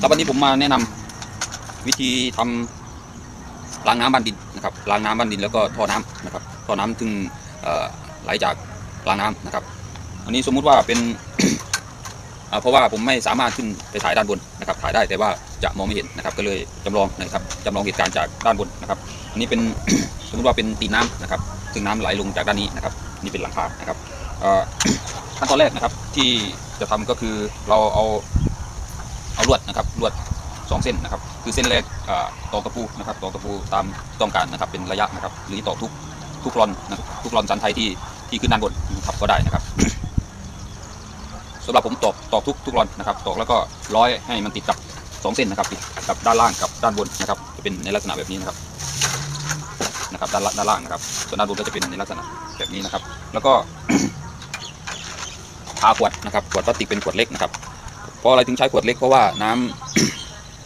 แล้ววันนี้ผมมาแนะนำวิธีทำล้างน้ำบ้านดินนะครับล้างน้ำบ้านดินแล้วก็ท่อน้ำนะครับท่อน้ำถึงไหลจากล้างน้ำนะครับ อันนี้สมมุติว่าเป็นเพราะว่าผมไม่สามารถขึ้นไปถ่ายด้านบนนะครับ ถ่ายได้แต่ว่าจะมองไม่เห็นนะครับ ก็เลยจำลองนะครับจำลองเหตุการณ์จากด้านบนนะครับ อันนี้เป็นสมมติว่าเป็นตีนน้ำนะครับ ซึ่งน้ำไหลลงจากด้านนี้นะครับ นี่เป็นหลังคานะครับขั้นตอนแรกนะครับที่จะทำก็คือเราเอา เอาลวดนะครับลวดสองเส้นนะครับ คือเส้นแรกอ่าตอกตะปูนะครับตอกตะปูตามต้องการนะครับ เป็นระยะนะครับ หรือตอกทุกทุกรอนนะครับทุกรอนสันไทยที่ที่ขึ้นด้านบนนะครับก็ได้นะครับสำหรับผมตอกตอกทุกทุกรอนนะครับตอกแล้วก็ร้อยให้มันติดกับสองเส้นนะครับติดกับด้านล่างกับด้านบนนะครับ จะเป็นในลักษณะแบบนี้นะครับนะครับด้านล่างด้านล่างนะครับ ส่วนด้านบนก็จะเป็นในลักษณะแบบนี้นะครับ แล้วก็ทาขวดนะครับขวดพลาสติกเป็นขวดเล็กนะครับ เพราะอะไรถึงใช้ขวดเล็กเพราะว่าน้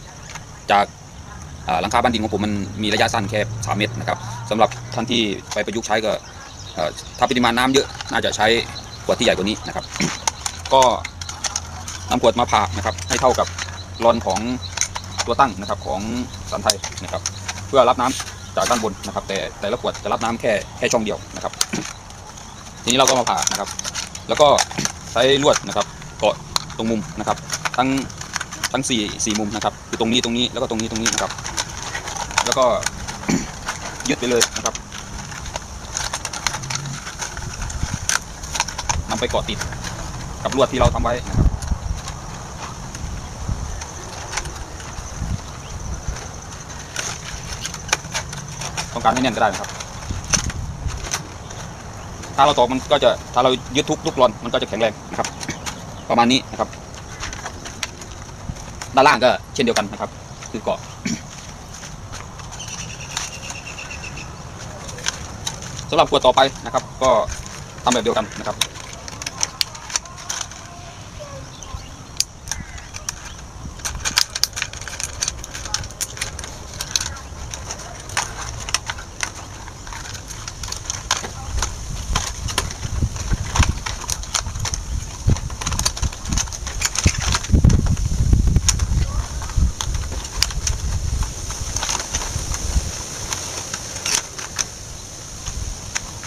ำจากหลังคาบ้านดินของผมมันมีระยะสั้นแค่3เมตรนะครับสำหรับท่านที่ไปประยุกต์ใช้ก็ถ้าปริมาณน้ำเยอะน่าจะใช้ขวดที่ใหญ่กว่านี้นะครับ ก็นำขวดมาผ่านะครับ ให้เท่ากับรอนของตัวตั้งนะครับของสันไทยนะครับ เพื่อรับน้ำจากด้านบนนะครับ แต่แต่ละขวดจะรับน้ำแค่แค่ช่องเดียวนะครับ ทีนี้เราก็มาผ่านะครับ แล้วก็ใช้ลวดนะครับเกาะ ตรงมุมนะครับ ทั้งทั้งสี่สี่มุมนะครับ คือตรงนี้ตรงนี้แล้วก็ตรงนี้ตรงนี้นะครับ แล้วก็ยึดไปเลยนะครับนำไปเกาะติดกับลวดที่เราทำไว้นะครับต้องการให้แน่นก็ได้นะครับ ถ้าเราตอกมันก็จะถ้าเรายึดทุกทุกรอนมันก็จะแข็งแรงนะครับ ประมาณนี้นะครับ ด้านล่างก็เช่นเดียวกันนะครับ คือเกาะสำหรับขวดต่อไปนะครับ ก็ทำแบบเดียวกันนะครับ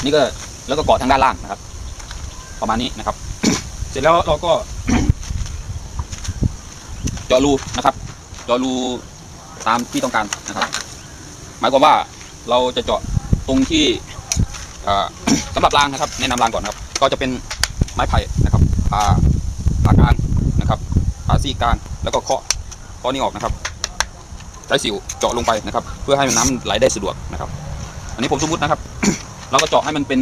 นี่ก็แล้วก็เกาะทางด้านล่างนะครับ ประมาณนี้นะครับ เสร็จแล้วเราก็เจาะรูนะครับเจาะรูตามที่ต้องการนะครับ หมายความว่าเราจะเจาะตรงที่อ่าสำหรับรางนะครับ แนะนำรางก่อนครับ ก็จะเป็นไม้ไผ่นะครับผ่าผ่ากลางนะครับผ่าซี่กลางแล้วก็เคาะเคาะนี่ออกนะครับใช้สิวเจาะลงไปนะครับ เพื่อให้น้ำไหลได้สะดวกนะครับ อันนี้ผมสมมตินะครับ เราก็เจาะให้มันเป็น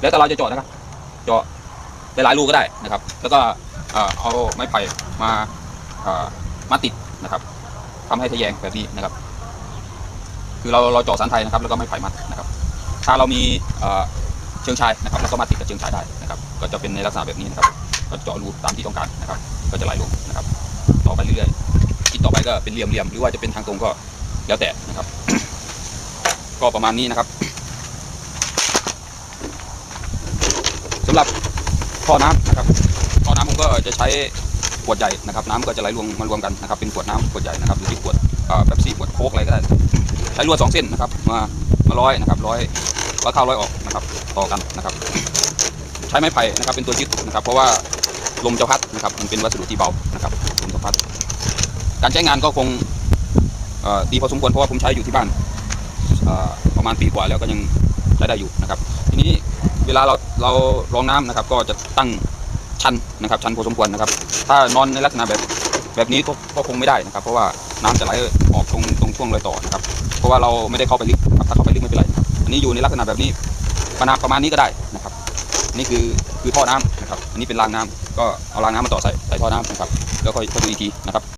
แล้วแต่เราจะเจาะนะครับ เจาะหลายๆรูก็ได้นะครับ แล้วก็เอาไม้ไผ่มามาติดนะครับทำให้ทะแยงแบบนี้นะครับ คือเราเราเจาะสันไทยนะครับ แล้วก็ไม้ไผ่มัดนะครับ ถ้าเรามีเชิงชายนะครับเราก็มาติดกับเชิงชายได้นะครับ ก็จะเป็นในลักษณะแบบนี้นะครับ ก็เจาะรูตามที่ต้องการนะครับ ก็จะไหลลงนะครับ ต่อไปเรื่อยๆทิศต่อไปก็เป็นเหลี่ยมๆหรือว่าจะเป็นทางตรงก็แล้วแต่นะครับ ก็ประมาณนี้นะครับ สำ หรับท่อน้ำนะครับท่อน้ำผมก็จะใช้ขวดใหญ่นะครับน้ำก็จะไหลรวมมารวมกันนะครับเป็นขวดน้ำขวดใหญ่นะครับหรือที่ขวดแบบซี่ขวดโค้กอะไรก็ได้ใช้ลวดสองเส้นนะครับมามาร้อยนะครับร้อยร้อยเข้าร้อยออกนะครับต่อกันนะครับ ใช้ไม้ไผ่นะครับเป็นตัวยึดนะครับ เพราะว่าลมจะพัดนะครับมันเป็นวัสดุที่เบานะครับลมจะพัด การใช้งานก็คงดีพอสมควรเพราะว่าผมใช้อยู่ที่บ้านประมาณปีกว่าแล้วก็ยังใช้ได้อยู่นะครับ ทีนี้ เวลาเราเรารองน้ำนะครับ ก็จะตั้งชันนะครับ ชันพอสมควรนะครับ ถ้านอนในลักษณะแบบแบบนี้ก็ก็คงไม่ได้นะครับ เพราะว่าน้ำจะไหลออกตรงตรงช่วงรอยต่อนะครับ เพราะว่าเราไม่ได้เข้าไปลึกนะครับถ้าเข้าไปลึกไม่เป็นไรอันนี้อยู่ในลักษณะแบบนี้ประมาณประมาณนี้ก็ได้นะครับนี่คือคือท่อน้ำนะครับ อันนี้เป็นรางน้ำก็เอารางน้ำมาต่อใส่ใส่ท่อน้ำนะครับ แล้วก็ค่อยดูอีกทีนะครับ